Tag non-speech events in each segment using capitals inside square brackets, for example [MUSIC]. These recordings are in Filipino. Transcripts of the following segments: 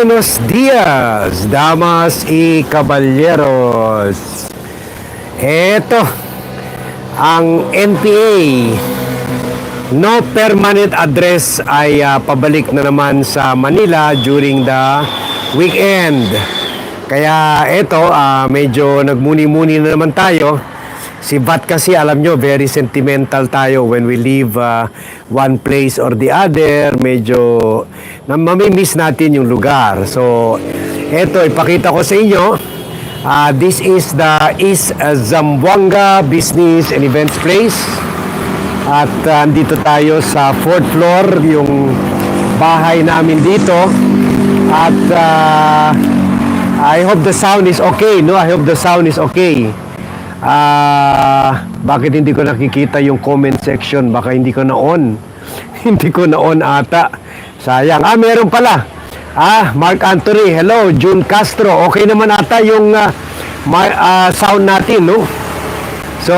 Buenos dias, damas y caballeros. Ito ang NPA. No permanent address ay ah, pabalik na naman sa Manila during the weekend. Kaya ito, ah, medyo nagmuni-muni na naman tayo. Si Bat kasi alam nyo, very sentimental tayo when we leave uh, one place or the other. Medyo na mamimiss natin yung lugar. So, eto, ipakita ko sa inyo. Uh, this is the East Zamboanga Business and Events Place. At uh, andito tayo sa fourth floor, yung bahay namin dito. At uh, I hope the sound is okay, no? I hope the sound is okay. Ah, bakit hindi ko nakikita yung comment section? Baka hindi ko na-on. [LAUGHS] hindi ko na-on ata. Sayang. Ah, meron pala. Ah, Mark Anthony. Hello, June Castro. Okay naman ata yung ah, ma- ah, sound natin, no? So,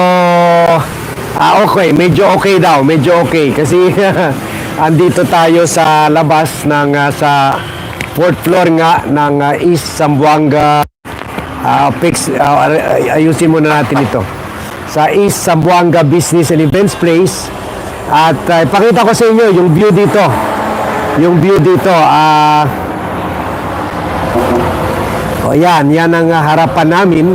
ah, okay. Medyo okay daw. Medyo okay. Kasi [LAUGHS] andito tayo sa labas ng ah, sa fourth floor nga ng ah, East Zamboanga Ah, fix, ay- ayusin muna natin ito. Sa East Zamboanga Business and Events Place. At ah, ipakita ko sa inyo yung view dito. Yung view dito. Ah, o yan, yan ang harapan namin.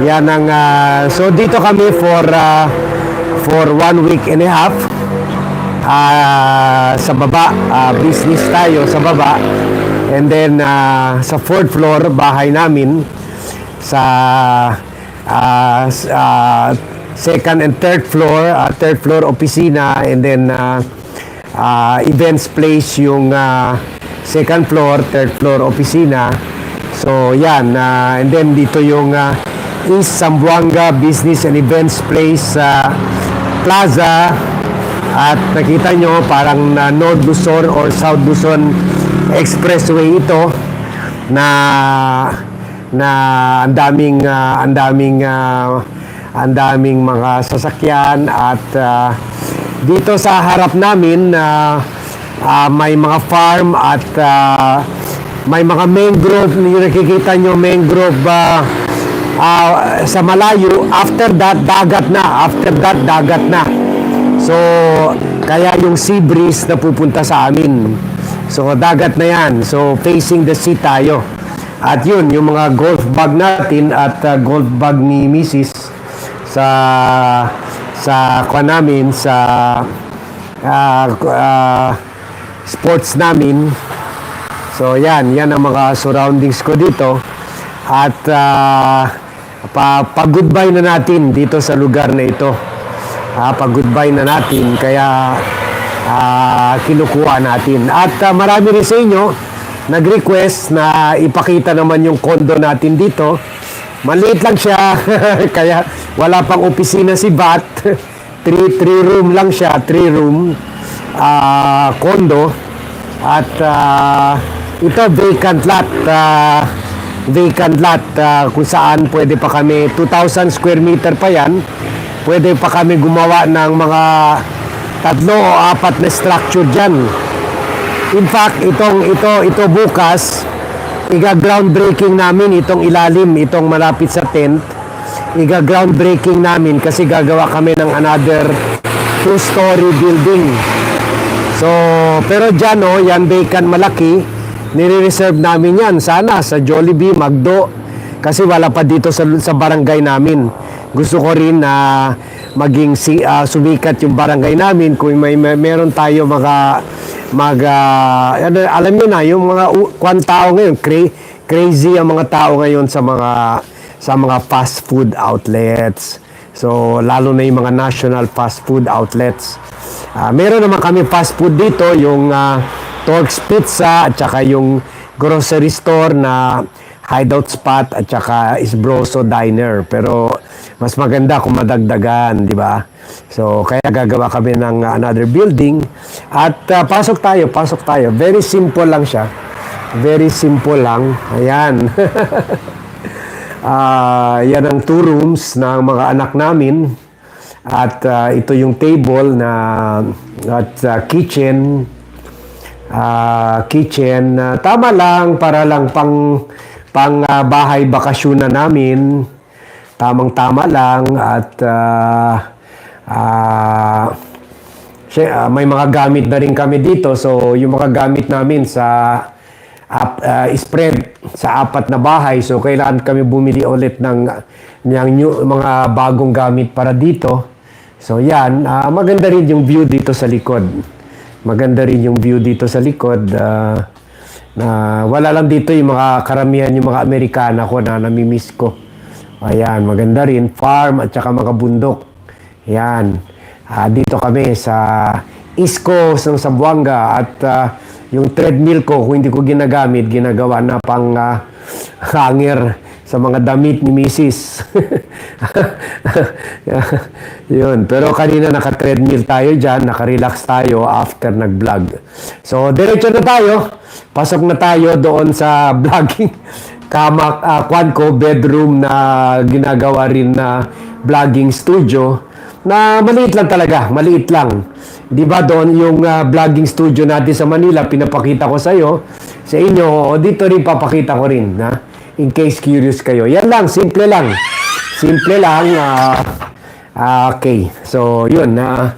Yan ang, ah, so dito kami for, ah, for one week and a half. Ah, sa baba, ah, business tayo sa baba. And then ah, sa fourth floor, bahay namin sa s- ah, second and third floor, ah, third floor opisina and then ah, ah, events place yung ah, second floor, third floor opisina. So yan, ah, and then dito yung ah, East Zamboanga Business and Events Place sa Plaza at nakita nyo parang na North Luzon or South Luzon Expressway ito na na ang daming ah, ang daming ah, ang daming mga sasakyan at ah, dito sa harap namin na may mga farm at ah, may mga mangrove. Yung nakikita nyo mangrove ah, ah, sa malayo. After that dagat na. After that dagat na. So, kaya yung sea breeze na pupunta sa amin. So, dagat na yan. So, facing the sea tayo. At yun, yung mga golf bag natin at uh, golf bag ni Mrs. sa sa kwa namin sa ah, ah, sports namin. So, yan. Yan ang mga surroundings ko dito. At ah, pa, pa-goodbye na natin dito sa lugar na ito uh, pag-goodbye na natin kaya ah, kinukuha natin. At ah, marami rin sa inyo nag-request na ipakita naman yung condo natin dito. Maliit lang siya [LAUGHS] kaya wala pang opisina si Bat. [LAUGHS] 3 three room lang siya 3 room ah, condo. At ah, ito vacant lot ah, vacant lot ah, kung saan pwede pa kami 2,000 square meter pa yan. Pwede pa kami gumawa ng mga tatlo o apat na structure dyan. In fact, itong ito ito bukas, iga groundbreaking namin itong ilalim, itong malapit sa tent. Iga groundbreaking namin kasi gagawa kami ng another two-story building. So, pero dyan oh, yan vacant malaki, nire-reserve namin yan. Sana sa Jollibee, Magdo, kasi wala pa dito sa, sa barangay namin. Gusto ko rin na maging si, ah, sumikat yung barangay namin kung may, may meron tayo mga mag ano, alam niyo na yung mga kwan tao ngayon cra- crazy ang mga tao ngayon sa mga sa mga fast food outlets. So lalo na yung mga national fast food outlets. Ah, meron naman kami fast food dito, yung ah, Torx Pizza at saka yung grocery store na Hideout Spot at saka Isbroso Diner. Pero mas maganda kung madagdagan, di ba? So, kaya gagawa kami ng uh, another building. At uh, pasok tayo, pasok tayo. Very simple lang siya. Very simple lang. Ayan. [LAUGHS] Ah, yan ang two rooms ng mga anak namin. At ah, ito yung table na at ah, kitchen ah, kitchen. Ah, tama lang para lang pang pang ah, bahay bakasyon na namin. Tamang-tama lang at Siya, ah, may mga gamit na rin kami dito. So, yung mga gamit namin sa ap- ah, spread sa apat na bahay. So, kailangan kami bumili ulit ng, ng new, mga bagong gamit para dito. So, yan. ah, maganda rin yung view dito sa likod. Maganda rin yung view dito sa likod. ah, na wala lang dito yung mga karamihan yung mga Amerikana ko na namimiss ko. Ayan, maganda rin. Farm at saka mga bundok. Yan. Ah, dito kami sa East Coast ng Zamboanga at ah, yung treadmill ko, kung hindi ko ginagamit, ginagawa na pang ah, hanger sa mga damit ni Mrs. [LAUGHS] Yun. Pero kanina naka-treadmill tayo dyan, naka-relax tayo after nag-vlog. So, diretso na tayo. Pasok na tayo doon sa vlogging kama uh, kwan ko bedroom na ginagawa rin na vlogging studio na maliit lang talaga, maliit lang. 'Di ba doon yung ah, vlogging studio natin sa Manila pinapakita ko sa iyo, sa inyo o dito rin papakita ko rin na in case curious kayo. Yan lang, simple lang. Simple lang. ah, okay. So, yun na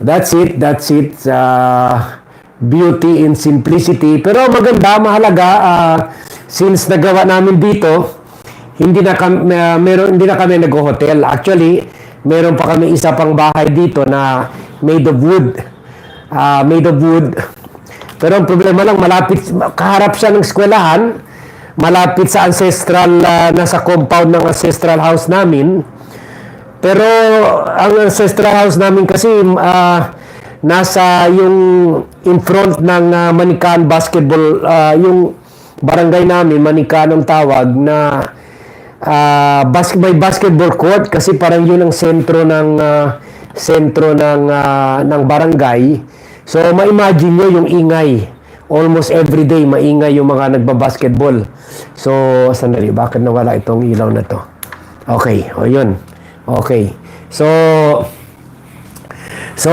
that's it, that's it. ah, beauty in simplicity. Pero maganda, mahalaga ah, since nagawa namin dito, hindi na kami uh, meron hindi na kami nag-hotel. Actually, meron pa kami isa pang bahay dito na made of wood. Ah, made of wood. Pero ang problema lang malapit kaharap siya ng eskwelahan, malapit sa ancestral ah, nasa compound ng ancestral house namin. Pero ang ancestral house namin kasi ah, nasa yung in front ng ah, Manikan basketball ah, yung barangay namin Manikan ang tawag na ah, bas- may basketball court kasi parang yun ang sentro ng ah, sentro ng ah, ng barangay. So ma-imagine nyo yung ingay. Almost every day maingay yung mga nagba-basketball. So sandali, bakit nawala itong ilaw na to? Okay, o yun. Okay. So So,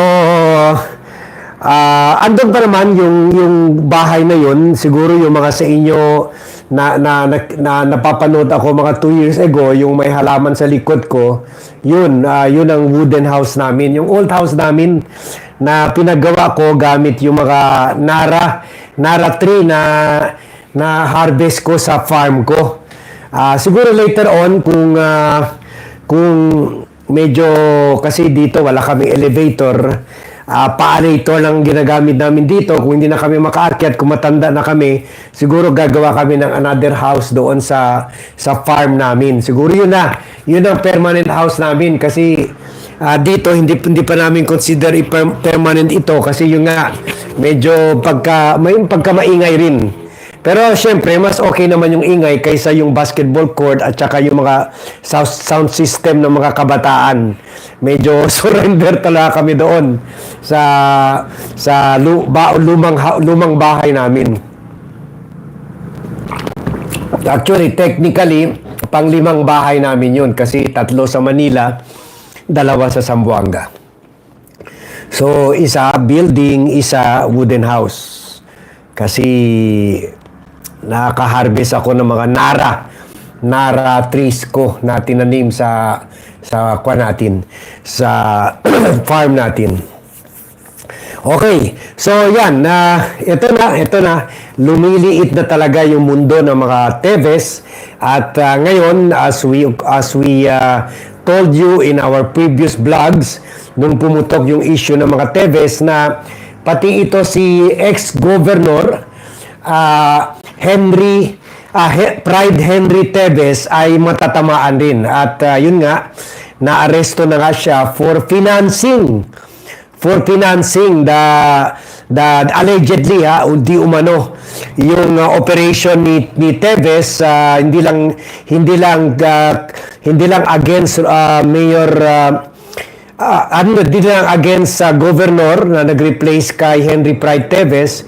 ah andun pa naman yung, yung bahay na yun. Siguro yung mga sa inyo na, na, na, na napapanood ako mga 2 years ago, yung may halaman sa likod ko, yun, ah, yun ang wooden house namin. Yung old house namin na pinagawa ko gamit yung mga nara, nara tree na, na harvest ko sa farm ko. Ah, siguro later on kung ah, kung medyo kasi dito wala kaming elevator, ah paalator lang ginagamit namin dito. Kung hindi na kami makaakyat, kung matanda na kami, siguro gagawa kami ng another house doon sa sa farm namin. Siguro yun na. Yun ang permanent house namin kasi ah, dito hindi hindi pa namin consider permanent ito kasi yung nga medyo pagka may pagka maingay rin. Pero syempre, mas okay naman yung ingay kaysa yung basketball court at saka yung mga sound system ng mga kabataan. Medyo [LAUGHS] surrender talaga kami doon sa sa lu, ba, lumang lumang bahay namin. Actually, technically, panglimang bahay namin yun kasi tatlo sa Manila, dalawa sa Zamboanga. So, isa building, isa wooden house. Kasi nakaka-harvest ako ng mga nara nara trees ko na tinanim sa sa kwa natin sa [CLEARS THROAT] farm natin. Okay. So yan na ito na ito na lumiliit na talaga yung mundo ng mga Teves at ah, ngayon as we as we ah, told you in our previous vlogs nung pumutok yung issue ng mga Teves na pati ito si ex-governor ah, Henry He- Pride Henry Teves ay matatamaan din at ah, yun nga naaresto na nga siya for financing for financing the the allegedly ha di umano yung uh, operation ni ni Teves ah, hindi lang hindi lang ah, hindi lang against ah, Mayor ah, ano hindi lang against sa governor na nag-replace kay Henry Pride Teves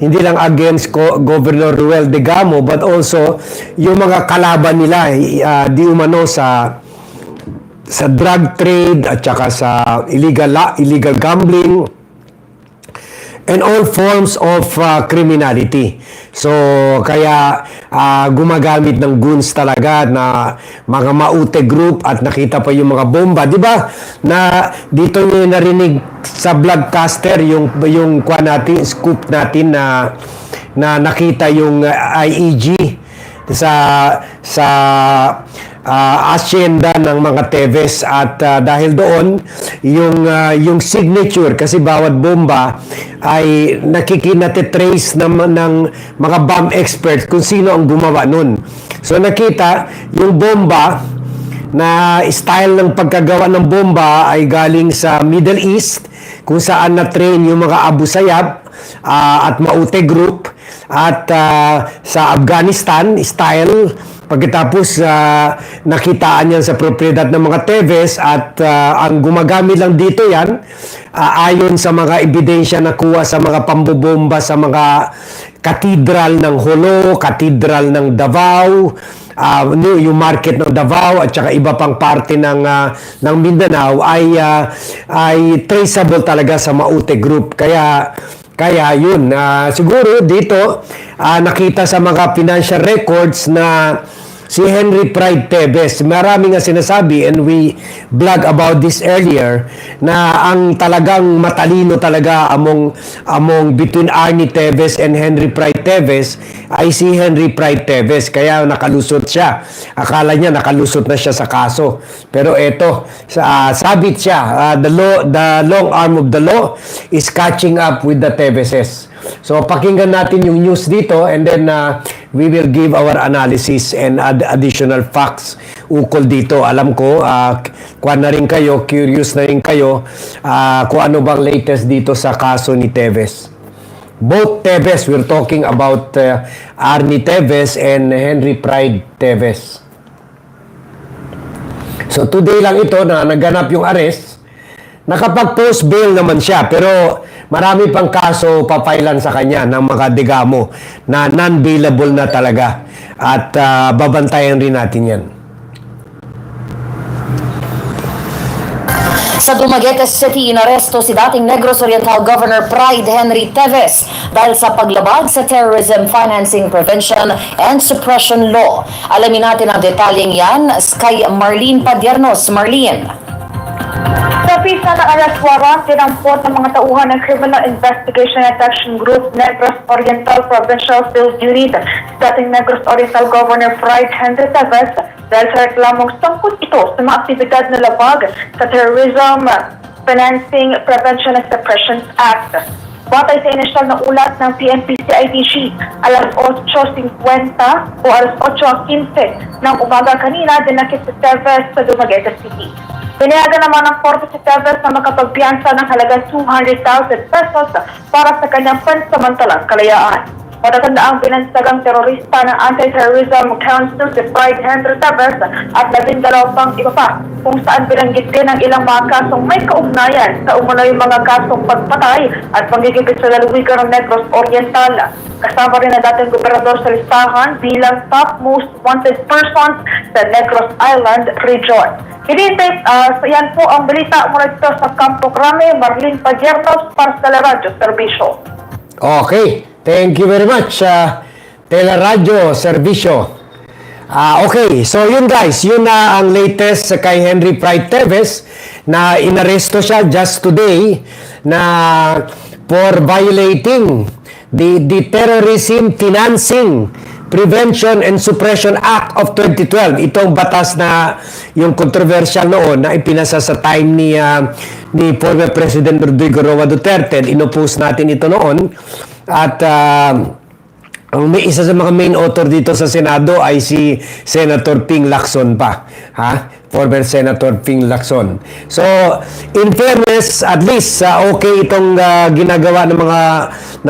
hindi lang against ko, Governor Ruel De Gamo but also yung mga kalaban nila ah, di umano sa sa drug trade at saka sa illegal illegal gambling and all forms of uh, criminality. So, kaya ah, gumagamit ng goons talaga na mga maute group at nakita pa yung mga bomba. Di ba? Na dito nyo narinig sa vlogcaster yung, yung kwa natin, scoop natin na, na nakita yung uh, IEG sa sa ah, asyenda ng mga Teves at ah, dahil doon yung ah, yung signature kasi bawat bomba ay nakikinatitrace ng, ng mga bomb experts kung sino ang gumawa nun. So nakita yung bomba na style ng pagkagawa ng bomba ay galing sa Middle East kung saan na-train yung mga Abu Sayyaf ah, at Maute Group at ah, sa Afghanistan style pagkatapos ah, nakitaan yan sa propriedad ng mga Teves at ah, ang gumagamit lang dito yan ah, ayon sa mga ebidensya na kuha sa mga pambobomba sa mga katedral ng Holo, katedral ng Davao, ano, yung market ng Davao at saka iba pang parte ng ah, ng Mindanao ay ah, ay traceable talaga sa Maute Group. Kaya kaya yun, ah, siguro dito ah, nakita sa mga financial records na si Henry Pride Tevez, marami nga sinasabi and we blog about this earlier na ang talagang matalino talaga among among between Arnie Tevez and Henry Pride Tevez ay si Henry Pride Tevez kaya nakalusot siya. Akala niya nakalusot na siya sa kaso. Pero eto, sa, ah, sabit siya. Ah, the law the long arm of the law is catching up with the Tevezes. So pakinggan natin yung news dito and then uh, we will give our analysis and add additional facts ukol dito. Alam ko, uh, kuha na rin kayo, curious na rin kayo uh, kung ano bang latest dito sa kaso ni Teves. Both Teves, we're talking about uh, Arnie Teves and Henry Pride Teves. So today lang ito na naganap yung arrest, nakapag-post bail naman siya pero marami pang kaso papailan sa kanya ng mga digamo na non-bailable na talaga at ah, babantayan rin natin yan. Sa Dumaguete City, inaresto si dating Negros Oriental Governor Pride Henry Teves dahil sa paglabag sa Terrorism Financing Prevention and Suppression Law. Alamin natin ang detalyeng yan kay Marlene Padiernos. Marlene. Sa pisa ng arrest warrant, tinampot ng mga tauhan ng Criminal Investigation and Action Group Negros Oriental Provincial Field Unit, dating Negros Oriental Governor Pride Henry Teves dahil sa reklamong sangkot ito sa mga aktibidad na labag sa Terrorism Financing Prevention and Suppression Act. Batay sa inisyal na ulat ng PNP CIDG, alas 8.50 o alas 8.15 ng umaga kanina, dinakit si Teves sa Dumaguete City. Pinayagan naman ng Korte si Teves na makapagpiyansa ng halagang 200,000 pesos para sa kanyang pansamantalang kalayaan. Matatanda ang binansagang terorista ng Anti-Terrorism Council si Pride Henry Teves at labing dalawa pang iba pa kung saan binanggit din ang ilang mga kasong may kaugnayan sa umunoy mga kasong pagpatay at pagigigit sa lalawigan ng Negros Oriental. Kasama rin ang dating gobernador sa listahan bilang top most wanted persons sa Negros Island region. Hinintay, uh, yan po ang balita mula dito sa Campo Grande, Marlene Padiernos para sa Radyo Servicio. Okay, thank you very much, uh, Teleradio Servicio. Ah, okay, so yun guys, yun na ang latest kay Henry Pride Teves na inaresto siya just today na for violating the, the Terrorism Financing Prevention and Suppression Act of 2012. Itong batas na yung controversial noon na ipinasa sa time ni ah, ni former President Rodrigo Roa Duterte. Inopose natin ito noon at ah, ang may isa sa mga main author dito sa Senado ay si Senator Ping Lacson pa. Ha? Former Senator Ping Lacson. So, in fairness, at least ah, okay itong ah, ginagawa ng mga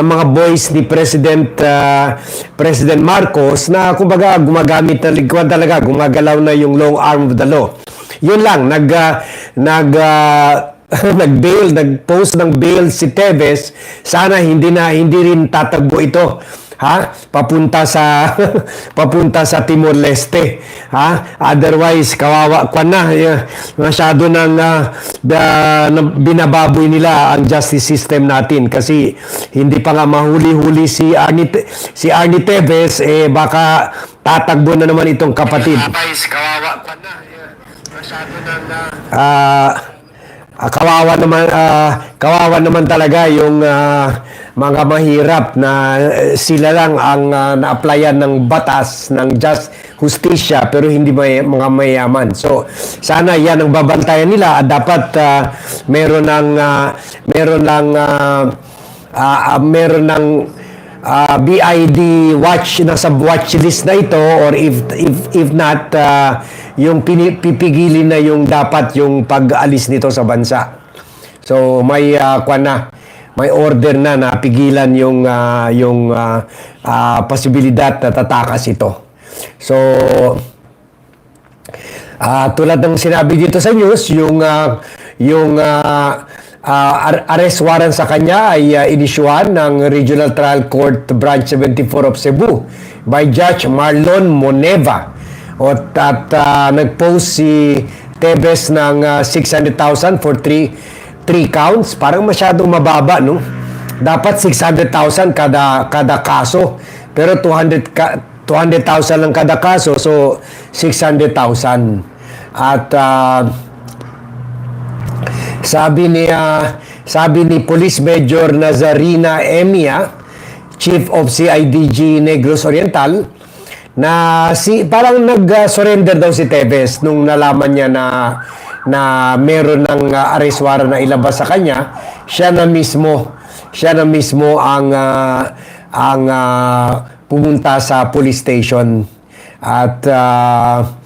ng mga boys ni President ah, President Marcos na kumbaga gumagamit na likuan talaga, gumagalaw na yung long arm of the law. Yun lang, nag ah, nag ah, [LAUGHS] nag-bail, nag-post ng bail si Teves, sana hindi na hindi rin tatagbo ito ha? Papunta sa [LAUGHS] papunta sa Timor Leste ha? Otherwise kawawa kwa na. Masyado nang na- binababoy nila ang justice system natin. Kasi hindi pa nga mahuli-huli si Arnie si Arnie Teves eh baka tatagbo na naman itong kapatid. Kawawa kwa na. Masyado nang ah Ah, kawawa naman ah, kawawa naman talaga yung ah, mga mahirap na eh, sila lang ang ah, na-applyan ng batas ng just justisya pero hindi may mga mayaman. So sana yan ang babantayan nila at dapat ah, meron ng ah, meron ng ah, ah, meron ng ah, BID watch nasa watch list na ito or if if if not ah, yung pipigilin na yung dapat yung pag-alis nito sa bansa. So may uh, kwan na may order na na pigilan yung ah, yung ah, ah, posibilidad na tatakas ito. So Ah, tulad ng sinabi dito sa news, yung ah, yung ah, ar- arrest warrant sa kanya ay uh, inisyuhan ng Regional Trial Court Branch 74 of Cebu by Judge Marlon Moneva. O at ah, nag-post si Tebes ng ah, 600,000 for three three counts. Parang masyadong mababa, no? Dapat 600,000 kada kada kaso. Pero 200 ka, 200,000 lang kada kaso, so 600,000. At ah, sabi ni ah, sabi ni Police Major Nazarina Emia, Chief of CIDG Negros Oriental, na si parang nag-surrender daw si Tevez nung nalaman niya na na meron ng ah, arrest warrant na ilabas sa kanya, siya na mismo siya na mismo ang ah, ang ah, pumunta sa police station. At ah,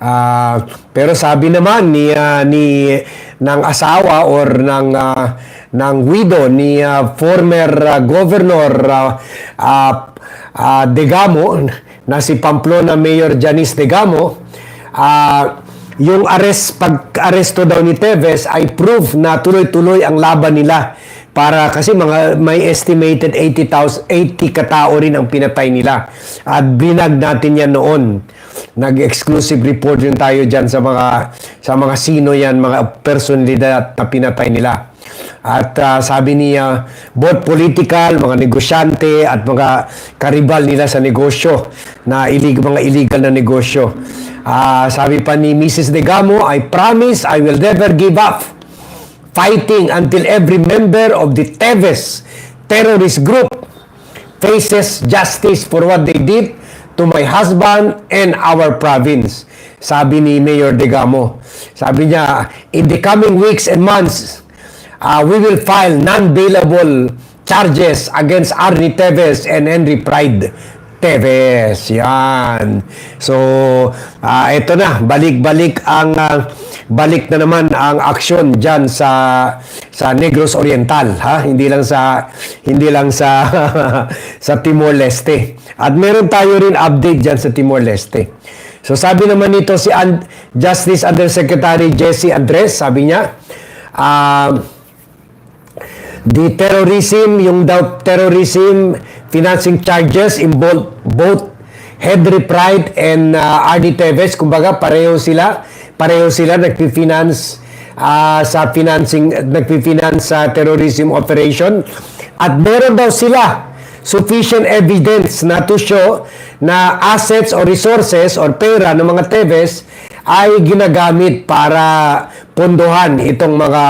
Ah, pero sabi naman ni ah, ni ng asawa or ng ah, ng widow ni ah, former ah, governor ah, ah, Degamo na si Pamplona Mayor Janice Degamo ah, yung arrest pag-aresto daw ni Teves ay proof na tuloy-tuloy ang laban nila para kasi mga may estimated 80,000 80 katao rin ang pinatay nila. At binag natin yan noon nag-exclusive report yun tayo dyan sa mga sa mga sino yan mga personalidad na pinatay nila at ah, sabi niya both political mga negosyante at mga karibal nila sa negosyo na ilig, mga illegal na negosyo Ah, sabi pa ni Mrs. Degamo I promise I will never give up fighting until every member of the Teves terrorist group faces justice for what they did to my husband and our province. Sabi ni Mayor Degamo. Sabi niya, in the coming weeks and months, uh, we will file non-bailable charges against Arnie Teves and Henry Pride Teves. Yan. So, ah, ito na, balik-balik ang ah, balik na naman ang aksyon diyan sa sa Negros Oriental, ha? Hindi lang sa hindi lang sa [LAUGHS] sa Timor Leste. At meron tayo rin update diyan sa Timor Leste. So sabi naman nito si Justice Undersecretary Jesse Andres, sabi niya, ah The terrorism, yung daw terrorism financing charges involve both Henry Pride and uh, Arnie Teves. Kumbaga, pareho sila. Pareho sila nagpi-finance ah, sa financing, nagpi-finance sa terrorism operation. At meron daw sila sufficient evidence na to show na assets or resources or pera ng mga Teves ay ginagamit para pondohan itong mga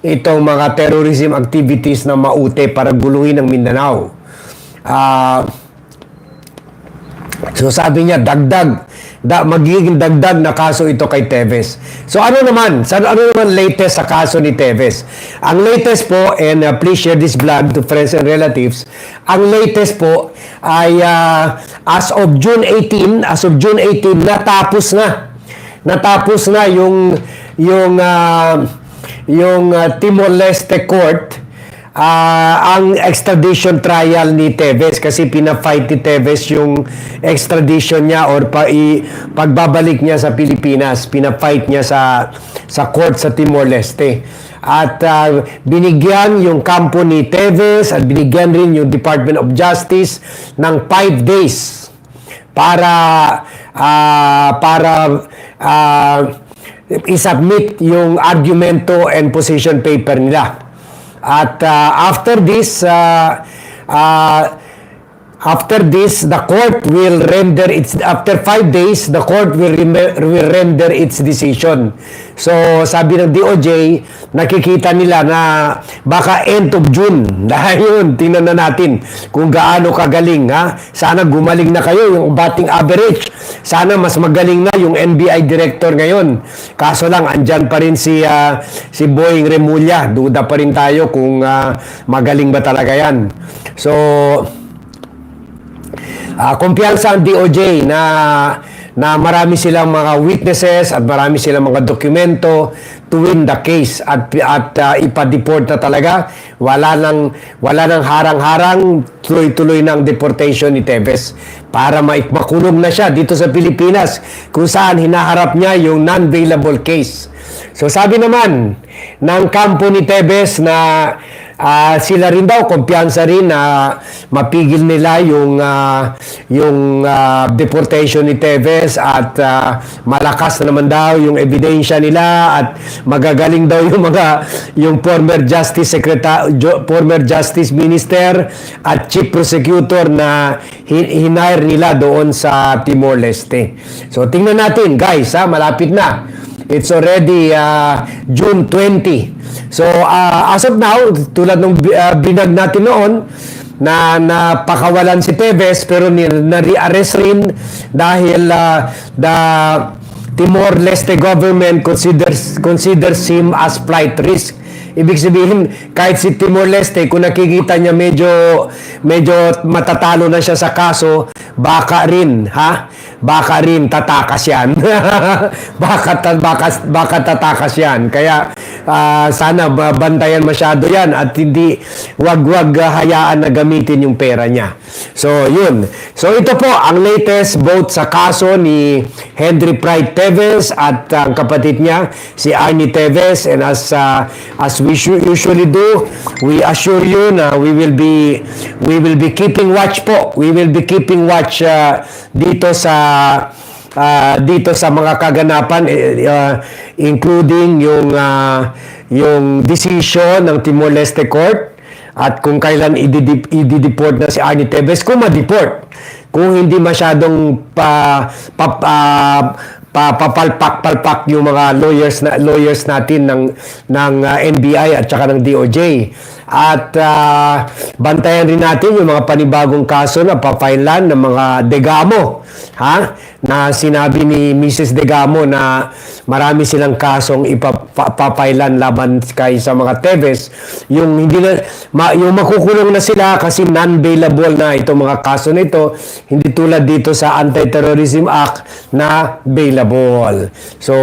itong mga terrorism activities na maute para guluhin ang Mindanao. Ah So sabi niya, dagdag, da, magiging dagdag na kaso ito kay Teves. So ano naman, sa, ano naman latest sa kaso ni Teves? Ang latest po, and uh, please share this vlog to friends and relatives, ang latest po ay uh, as of June 18, as of June 18, natapos na. Natapos na yung yung uh, yung uh, Timor Leste Court Ah, ang extradition trial ni Teves kasi pina-fight ni Teves yung extradition niya or pa i, pagbabalik niya sa Pilipinas, pina-fight niya sa sa court sa Timor Leste. at ah, binigyan yung kampo ni Teves at binigyan rin yung Department of Justice ng 5 days para ah, para ah, isubmit yung argumento and position paper nila. At ah, after this ah, ah, After this, the court will render its after five days, the court will, will render its decision. So, sabi ng DOJ, nakikita nila na baka end of June. [LAUGHS] Dahil yun, tingnan na natin kung gaano kagaling. Ha? Sana gumaling na kayo yung batting average. Sana mas magaling na yung NBI director ngayon. Kaso lang, andyan pa rin si, ah, si Boying Remulla. Duda pa rin tayo kung ah, magaling ba talaga yan. So, Ah, kumpiyansa ang DOJ na na marami silang mga witnesses at marami silang mga dokumento to win the case at at ah, ipa-deport na talaga. Wala nang wala nang harang-harang tuloy-tuloy ng deportation ni Tevez. Para ma- makulong na siya dito sa Pilipinas kung saan hinaharap niya yung non-bailable case. So sabi naman ng kampo ni Tevez na Ah, sila rin daw kumpiyansa rin na mapigil nila yung ah, yung ah, deportation ni Teves at ah, malakas na naman daw yung ebidensya nila at magagaling daw yung mga yung former Justice Secretary former Justice Minister at Chief Prosecutor na hin- hinire nila doon sa Timor Leste. So tingnan natin guys, ha, malapit na. It's already uh, June 20. So, uh, as of now, tulad ng uh, binag natin noon, na napakawalan si Tevez pero na-rearrest rin dahil uh, the Timor-Leste government considers considers him as flight risk. Ibig sabihin, kahit si Timor-Leste, kung nakikita niya medyo, medyo matatalo na siya sa kaso, baka rin, ha? Baka rin tatakas yan. [LAUGHS] baka, baka, baka tatakas yan. Kaya, ah, sana ba- bantayan masyado yan at hindi, wag-wag hayaan na gamitin yung pera niya. So, yun. So, ito po, ang latest vote sa kaso ni Henry Pride Teves at ang kapatid niya, si Arnie Teves. And as, ah, as we su- usually do, we assure you na we will be, we will be keeping watch po. We will be keeping watch ah, dito sa ah, dito sa mga kaganapan ah, including yung ah, yung decision ng Timor Leste Court at kung kailan idideport na si Arnie Tevez kung ma-deport. Kung hindi masyadong pa, pa, pa papalpak-palpak yung mga lawyers na lawyers natin ng ng ah, NBI at saka ng DOJ at ah, bantayan rin natin yung mga panibagong kaso na papailan ng mga degamo ha na sinabi ni Mrs. Degamo na marami silang kasong ipapapailan laban kay sa mga Teves yung hindi na ma, yung makukulong na sila kasi non-bailable na itong mga kaso na ito hindi tulad dito sa Anti-Terrorism Act na bailable so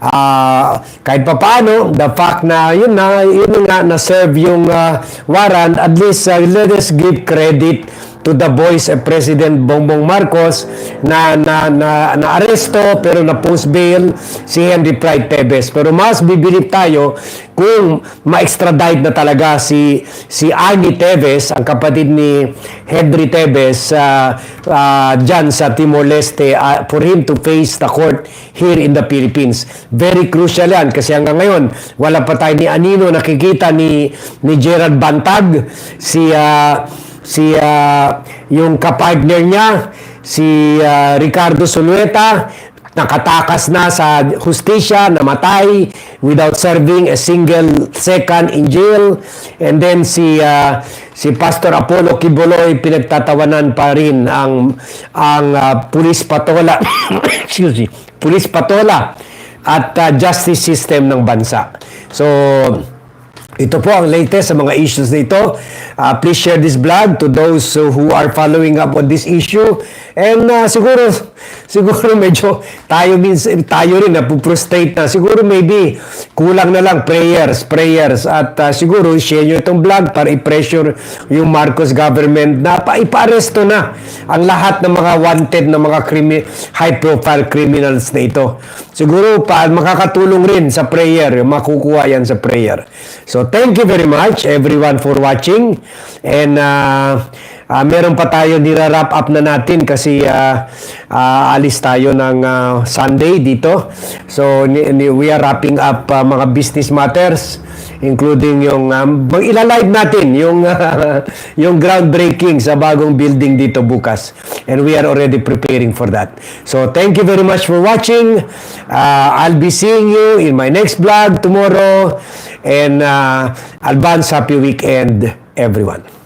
ah kahit pa paano the fact na yun na yun nga na serve yung ah, warrant at least ah, let us give credit to the boys of President Bongbong Marcos na na na, na aresto pero na post bail si Henry Pride Tevez. Pero mas bibilip tayo kung ma-extradite na talaga si si Arnie Tevez, ang kapatid ni Henry Tevez uh, uh, dyan sa Timor Leste uh, for him to face the court here in the Philippines. Very crucial yan kasi hanggang ngayon wala pa tayo ni Anino nakikita ni ni Gerald Bantag si uh, si ah, yung kapartner niya si ah, Ricardo Sulueta nakatakas na sa hustisya, namatay without serving a single second in jail. And then si ah, si Pastor Apollo Kiboloy pinagtatawanan pa rin ang ang ah, pulis patola [COUGHS] excuse me, pulis patola at ah, justice system ng bansa. So ito po ang latest sa mga issues na ito. Uh, please share this vlog to those who are following up on this issue. And uh, siguro, siguro medyo tayo, means, tayo rin na frustrate na. Siguro maybe kulang na lang prayers, prayers. At uh, siguro share nyo itong vlog para i-pressure yung Marcos government na pa ipa-aresto na ang lahat ng mga wanted na mga crimi- high-profile criminals na ito. siguro pa makakatulong rin sa prayer, makukuha yan sa prayer. So thank you very much everyone for watching and uh, uh, meron pa tayo nira-wrap up na natin kasi uh, uh, alis tayo ng uh, Sunday dito. So ni, ni- we are wrapping up uh, mga business matters including yung um, ilalive natin yung uh, [LAUGHS] yung groundbreaking sa bagong building dito bukas. And we are already preparing for that. So thank you very much for watching. Uh, I'll be seeing you in my next vlog tomorrow. And uh, advance happy weekend everyone